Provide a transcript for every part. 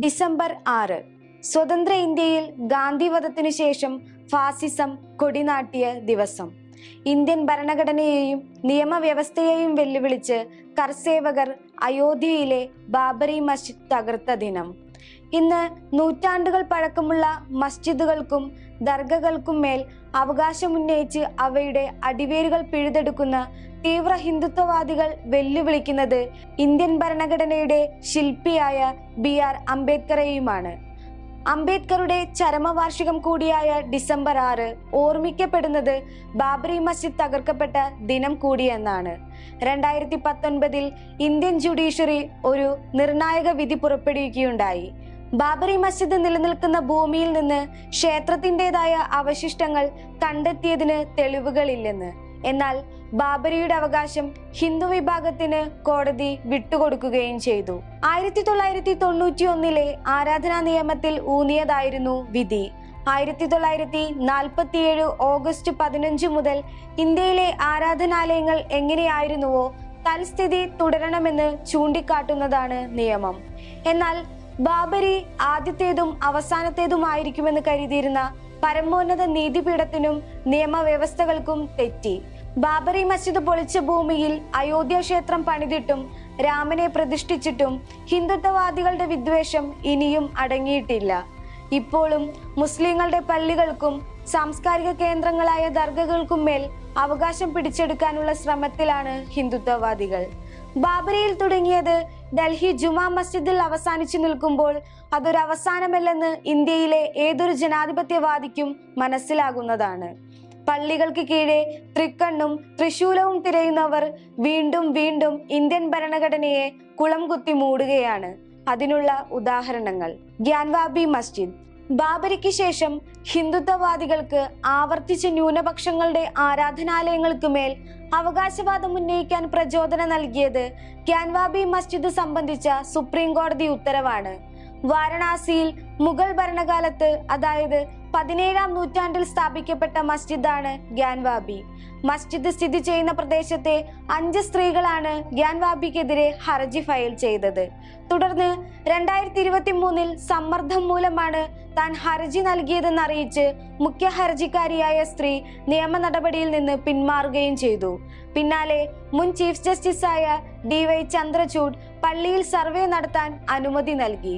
December ആറ്. സ്വതന്ത്ര ഇന്ത്യയിൽ ഗാന്ധിവധത്തിനു ശേഷം ഫാസിസം കൊടിനാട്ടിയ ദിവസം. ഇന്ത്യൻ ഭരണഘടനയെയും നിയമവ്യവസ്ഥയെയും വെല്ലുവിളിച്ച് കർസേവകർ അയോധ്യയിലെ ബാബറി മസ്ജിദ് തകർത്ത ദിനം. ഇന്ന് നൂറ്റാണ്ടുകൾ പഴക്കമുള്ള മസ്ജിദുകൾക്കും ദർഗകൾക്കും മേൽ അവകാശമുന്നയിച്ച് അവയുടെ അടിവേരുകൾ പിഴുതെടുക്കുന്ന തീവ്ര ഹിന്ദുത്വവാദികൾ വെല്ലുവിളിക്കുന്നത് ഇന്ത്യൻ ഭരണഘടനയുടെ ശില്പിയായ ബി ആർ അംബേദ്കറെയുമാണ്. അംബേദ്കറുടെ ചരമവാർഷികം കൂടിയായ ഡിസംബർ ആറ് ഓർമ്മിക്കപ്പെടുന്നത് ബാബറി മസ്ജിദ് തകർക്കപ്പെട്ട ദിനം കൂടിയെന്നാണ്. രണ്ടായിരത്തി പത്തൊൻപതിൽ ഇന്ത്യൻ ജുഡീഷ്യറി ഒരു നിർണായക വിധി പുറപ്പെടുവിക്കുകയുണ്ടായി. ബാബറി മസ്ജിദ് നിലനിൽക്കുന്ന ഭൂമിയിൽ നിന്ന് ക്ഷേത്രത്തിന്റെതായ അവശിഷ്ടങ്ങൾ കണ്ടെത്തിയതിന് തെളിവുകളില്ലെന്ന്. എന്നാൽ ബാബരിയുടെ അവകാശം ഹിന്ദു വിഭാഗത്തിന് കോടതി വിട്ടുകൊടുക്കുകയും ചെയ്തു. ആയിരത്തി തൊള്ളായിരത്തി തൊണ്ണൂറ്റി ഒന്നിലെ ആരാധനാ നിയമത്തിൽ ഊന്നിയതായിരുന്നു വിധി. ആയിരത്തി തൊള്ളായിരത്തി നാൽപ്പത്തിയേഴ് ഓഗസ്റ്റ് പതിനഞ്ച് മുതൽ ഇന്ത്യയിലെ ആരാധനാലയങ്ങൾ എങ്ങനെയായിരുന്നുവോ തൽസ്ഥിതി തുടരണമെന്ന് ചൂണ്ടിക്കാട്ടുന്നതാണ് നിയമം. എന്നാൽ ബാബരി ആദ്യത്തേതും അവസാനത്തേതുമായിരിക്കുമെന്ന് കരുതിയിരുന്ന പരമോന്നത നീതിപീഠത്തിനും നിയമവ്യവസ്ഥകൾക്കും തെറ്റി. ബാബറി മസ്ജിദ് പൊളിച്ച ഭൂമിയിൽ അയോധ്യ ക്ഷേത്രം പണിതിട്ടും രാമനെ പ്രതിഷ്ഠിച്ചിട്ടും ഹിന്ദുത്വവാദികളുടെ വിദ്വേഷം ഇനിയും അടങ്ങിയിട്ടില്ല. ഇപ്പോഴും മുസ്ലിങ്ങളുടെ പള്ളികൾക്കും സാംസ്കാരിക കേന്ദ്രങ്ങളായ ദർഗകൾക്കും മേൽ അവകാശം പിടിച്ചെടുക്കാനുള്ള ശ്രമത്തിലാണ് ഹിന്ദുത്വവാദികൾ. ബാബരിയിൽ തുടങ്ങിയത് ഡൽഹി ജുമാ മസ്ജിദിൽ അവസാനിച്ചു നിൽക്കുമ്പോൾ അതൊരു അവസാനമല്ലെന്ന് ഇന്ത്യയിലെ ഏതൊരു ജനാധിപത്യവാദിക്കും മനസ്സിലാകുന്നതാണ്. പള്ളികൾക്ക് കീഴെ തൃക്കണ്ണും തൃശൂലവും തിരയുന്നവർ വീണ്ടും വീണ്ടും ഇന്ത്യൻ ഭരണഘടനയെ കുളം കുത്തി മൂടുകയാണ്. അതിനുള്ള ഉദാഹരണങ്ങൾ. ഗ്യാൻവാബി മസ്ജിദ്. ബാബരിക്ക് ശേഷം ഹിന്ദുത്വവാദികൾക്ക് ആവർത്തിച്ച് ന്യൂനപക്ഷങ്ങളുടെ ആരാധനാലയങ്ങൾക്ക് മേൽ അവകാശവാദം ഉന്നയിക്കാൻ പ്രചോദനം നൽകിയത് ക്യാൻവാബി മസ്ജിദ് സംബന്ധിച്ച സുപ്രീം കോടതി ഉത്തരവാണ്. വാരണാസിയിൽ മുഗൾ ഭരണകാലത്ത് അതായത് പതിനേഴാം നൂറ്റാണ്ടിൽ സ്ഥാപിക്കപ്പെട്ട മസ്ജിദാണ് ഗ്യാൻവാബി. മസ്ജിദ് സ്ഥിതി ചെയ്യുന്ന പ്രദേശത്തെ അഞ്ച് സ്ത്രീകളാണ് ഗ്യാൻവാബിക്കെതിരെ ഹർജി ഫയൽ ചെയ്തത്. തുടർന്ന് രണ്ടായിരത്തി ഇരുപത്തി മൂന്നിൽ സമ്മർദ്ദം മൂലമാണ് താൻ ഹർജി നൽകിയതെന്ന് അറിയിച്ച് മുഖ്യ ഹർജിക്കാരിയായ സ്ത്രീ നിയമ നടപടിയിൽ നിന്ന് പിന്മാറുകയും ചെയ്തു. പിന്നാലെ മുൻ ചീഫ് ജസ്റ്റിസായ ഡി വൈ ചന്ദ്രചൂഡ് പള്ളിയിൽ സർവേ നടത്താൻ അനുമതി നൽകി.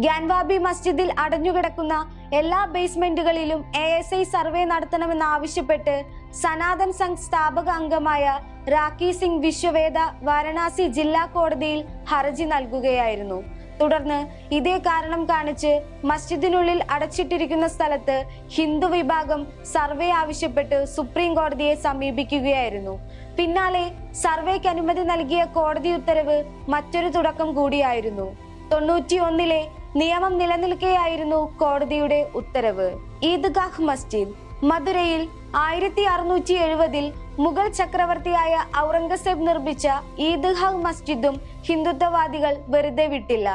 ഗ്യാൻവാബി മസ്ജിദിൽ അടഞ്ഞുകിടക്കുന്ന എല്ലാ ബേസ്മെന്റുകളിലും എ എസ് ഐ സർവേ നടത്തണമെന്നാവശ്യപ്പെട്ട് സനാതൻ സംഘ് സ്ഥാപക അംഗമായ റാക്കി സിംഗ് വിശ്വവേദ വാരണാസി ജില്ലാ കോടതിയിൽ ഹർജി നൽകുകയായിരുന്നു. തുടർന്ന് ഇതേ കാരണം കാണിച്ച് മസ്ജിദിനുള്ളിൽ അടച്ചിട്ടിരിക്കുന്ന സ്ഥലത്ത് ഹിന്ദു വിഭാഗം സർവേ ആവശ്യപ്പെട്ട് സുപ്രീം കോടതിയെ സമീപിക്കുകയായിരുന്നു. പിന്നാലെ സർവേക്ക് അനുമതി നൽകിയ കോടതി ഉത്തരവ് മറ്റൊരു തുടക്കം കൂടിയായിരുന്നു. തൊണ്ണൂറ്റി ഒന്നിലെ നിയമം നിലനിൽക്കെയായിരുന്നു കോടതിയുടെ ഉത്തരവ്. ഈദ്ഗാഹ് മസ്ജിദ് മധുരയിൽ ആയിരത്തി അറുന്നൂറ്റി എഴുപതിൽ മുഗൾ ചക്രവർത്തിയായ ഔറംഗസേബ് നിർമ്മിച്ച ഈദ്ഗാഹ് മസ്ജിദും ഹിന്ദുത്വവാദികൾ വെറുതെ വിട്ടില്ല.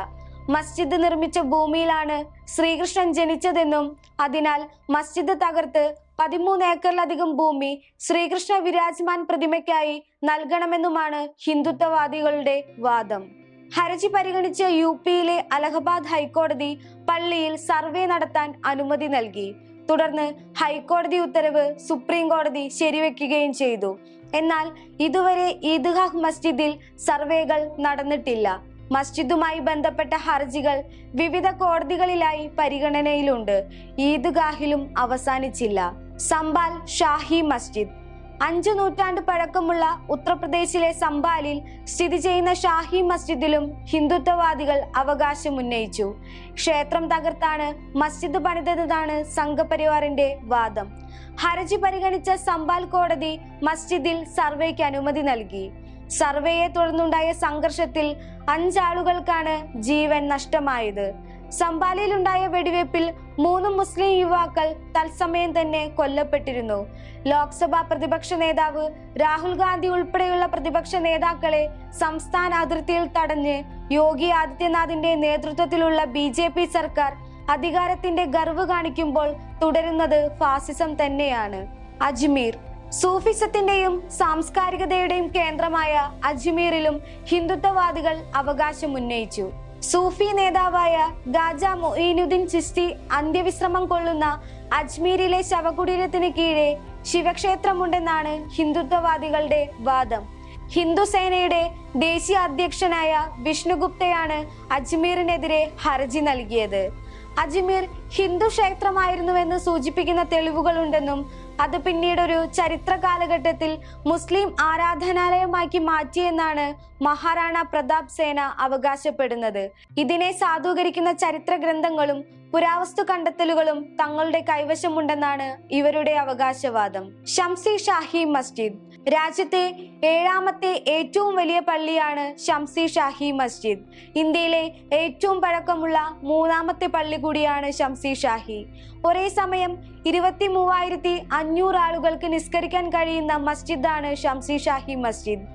മസ്ജിദ് നിർമ്മിച്ച ഭൂമിയിലാണ് ശ്രീകൃഷ്ണൻ ജനിച്ചതെന്നും അതിനാൽ മസ്ജിദ് തകർത്ത് പതിമൂന്ന് ഏക്കറിലധികം ഭൂമി ശ്രീകൃഷ്ണ വിരാജ്മാൻ പ്രതിമയ്ക്കായി നൽകണമെന്നുമാണ് ഹിന്ദുത്വവാദികളുടെ വാദം. ഹർജി പരിഗണിച്ച യു പിയിലെ അലഹബാദ് ഹൈക്കോടതി പള്ളിയിൽ സർവേ നടത്താൻ അനുമതി നൽകി. തുടർന്ന് ഹൈക്കോടതി ഉത്തരവ് സുപ്രീം കോടതി ശരിവെക്കുകയും ചെയ്തു. എന്നാൽ ഇതുവരെ ഈദ്ഗാഹ് മസ്ജിദിൽ സർവേകൾ നടന്നിട്ടില്ല. മസ്ജിദുമായി ബന്ധപ്പെട്ട ഹർജികൾ വിവിധ കോടതികളിലായി പരിഗണനയിലുണ്ട്. ഈദ്ഗാഹിലും അവസാനിച്ചില്ല. സംബാൽ ഷാഹി മസ്ജിദ്. അഞ്ചു നൂറ്റാണ്ട് പഴക്കമുള്ള ഉത്തർപ്രദേശിലെ സംബാലിൽ സ്ഥിതി ചെയ്യുന്ന ഷാഹി മസ്ജിദിലും ഹിന്ദുത്വവാദികൾ അവകാശം ഉന്നയിച്ചു ക്ഷേത്രം തകർത്താണ് മസ്ജിദ് പണിതെന്നതാണ് സംഘപരിവാറിന്റെ വാദം. ഹർജി പരിഗണിച്ച സംബാൽ കോടതി മസ്ജിദിൽ സർവേക്ക് അനുമതി നൽകി. സർവേയെ തുടർന്നുണ്ടായ സംഘർഷത്തിൽ അഞ്ചാളുകൾക്കാണ് ജീവൻ നഷ്ടമായത്. സംബാലയിലുണ്ടായ വെടിവയ്പിൽ മൂന്ന് മുസ്ലിം യുവാക്കൾ തത്സമയം തന്നെ കൊല്ലപ്പെട്ടിരുന്നു. ലോക്സഭാ പ്രതിപക്ഷ നേതാവ് രാഹുൽ ഗാന്ധി ഉൾപ്പെടെയുള്ള പ്രതിപക്ഷ നേതാക്കളെ സംസ്ഥാന അതിർത്തിയിൽ തടഞ്ഞ് യോഗി ആദിത്യനാഥിന്റെ നേതൃത്വത്തിലുള്ള ബി സർക്കാർ അധികാരത്തിന്റെ ഗർവ് കാണിക്കുമ്പോൾ തുടരുന്നത് ഫാസിസം തന്നെയാണ്. അജ്മീർ. സൂഫിസത്തിന്റെയും സാംസ്കാരികതയുടെയും കേന്ദ്രമായ അജ്മീറിലും ഹിന്ദുത്വവാദികൾ അവകാശം ഉന്നയിച്ചു. സൂഫി നേതാവായ ഗാജ മൊയ്നുദ്ദീൻ ചിസ്തി അന്ത്യവിശ്രമം കൊള്ളുന്ന അജ്മീരിലെ ശവകുടീരത്തിന് കീഴെ ശിവക്ഷേത്രമുണ്ടെന്നാണ് ഹിന്ദുത്വവാദികളുടെ വാദം. ഹിന്ദു സേനയുടെ ദേശീയ അധ്യക്ഷനായ വിഷ്ണുഗുപ്തയാണ് അജ്മീറിനെതിരെ ഹർജി നൽകിയത്. അജ്മീർ ഹിന്ദു ക്ഷേത്രമായിരുന്നുവെന്ന് സൂചിപ്പിക്കുന്ന തെളിവുകളുണ്ടെന്നും അത് പിന്നീട് ഒരു ചരിത്ര കാലഘട്ടത്തിൽ മുസ്ലിം ആരാധനാലയമാക്കി മാറ്റിയെന്നാണ് മഹാറാണ പ്രതാപ് സേന അവകാശപ്പെടുന്നത്. ഇതിനെ സാധൂകരിക്കുന്ന ചരിത്ര ഗ്രന്ഥങ്ങളും പുരാവസ്തു കണ്ടെത്തലുകളും തങ്ങളുടെ കൈവശമുണ്ടെന്നാണ് ഇവരുടെ അവകാശവാദം. ഷംസി ഷാഹി മസ്ജിദ് രാജ്യത്തെ ഏഴാമത്തെ ഏറ്റവും വലിയ പള്ളിയാണ് ഷംസി ഷാഹി മസ്ജിദ്. ഇന്ത്യയിലെ ഏറ്റവും പഴക്കമുള്ള മൂന്നാമത്തെ പള്ളി കൂടിയാണ് ഷംസി ഷാഹി. ഒരേ സമയം ഇരുപത്തി മൂവായിരത്തി അഞ്ഞൂറ് ആളുകൾക്ക് നിസ്കരിക്കാൻ കഴിയുന്ന മസ്ജിദാണ് ഷംസി ഷാഹി മസ്ജിദ്.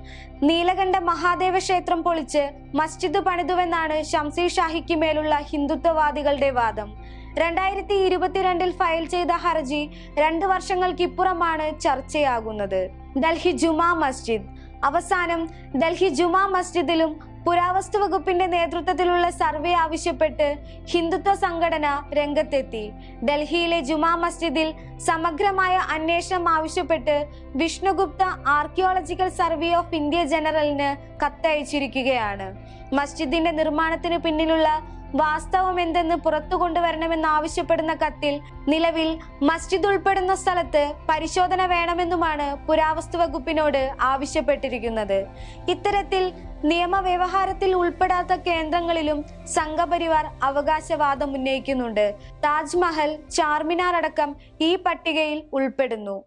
നീലകണ്ഠ മഹാദേവ ക്ഷേത്രം പൊളിച്ച് മസ്ജിദ് പണിതുവെന്നാണ് ഷംസി ഷാഹിക്ക് മേലുള്ള ഹിന്ദുത്വവാദികളുടെ വാദം. രണ്ടായിരത്തി ഇരുപത്തിരണ്ടിൽ ഫയൽ ചെയ്ത ഹർജി രണ്ട് വർഷങ്ങൾക്കിപ്പുറമാണ് ചർച്ചയാകുന്നത്. ഡൽഹി ജുമാ മസ്ജിദ്. അവസാനം ഡൽഹി ജുമാ മസ്ജിദിലും പുരാവസ്തു വകുപ്പിന്റെ നേതൃത്വത്തിലുള്ള സർവേ ആവശ്യപ്പെട്ട് ഹിന്ദുത്വ സംഘടന രംഗത്തെത്തി. ഡൽഹിയിലെ ജുമാ മസ്ജിദിൽ സമഗ്രമായ അന്വേഷണം ആവശ്യപ്പെട്ട് Vishnu Gupta archaeological survey of India ജനറലിന് കത്തയച്ചിരിക്കുകയാണ്. മസ്ജിദിന്റെ നിർമ്മാണത്തിന് പിന്നിലുള്ള വാസ്തവം എന്തെന്ന് പുറത്തു കൊണ്ടുവരണമെന്ന് ആവശ്യപ്പെടുന്ന കത്തിൽ നിലവിൽ മസ്ജിദ് ഉൾപ്പെടുന്ന സ്ഥലത്ത് പരിശോധന വേണമെന്നുമാണ് പുരാവസ്തു വകുപ്പിനോട് ആവശ്യപ്പെട്ടിരിക്കുന്നത്. ഇത്തരത്തിൽ നിയമവ്യവഹാരത്തിൽ ഉൾപ്പെടാത്ത കേന്ദ്രങ്ങളിലും സംഘപരിവാർ അവകാശവാദം ഉന്നയിക്കുന്നുണ്ട്. താജ്മഹൽ ചാർമിനാർ അടക്കം ഈ പട്ടികയിൽ ഉൾപ്പെടുന്നു.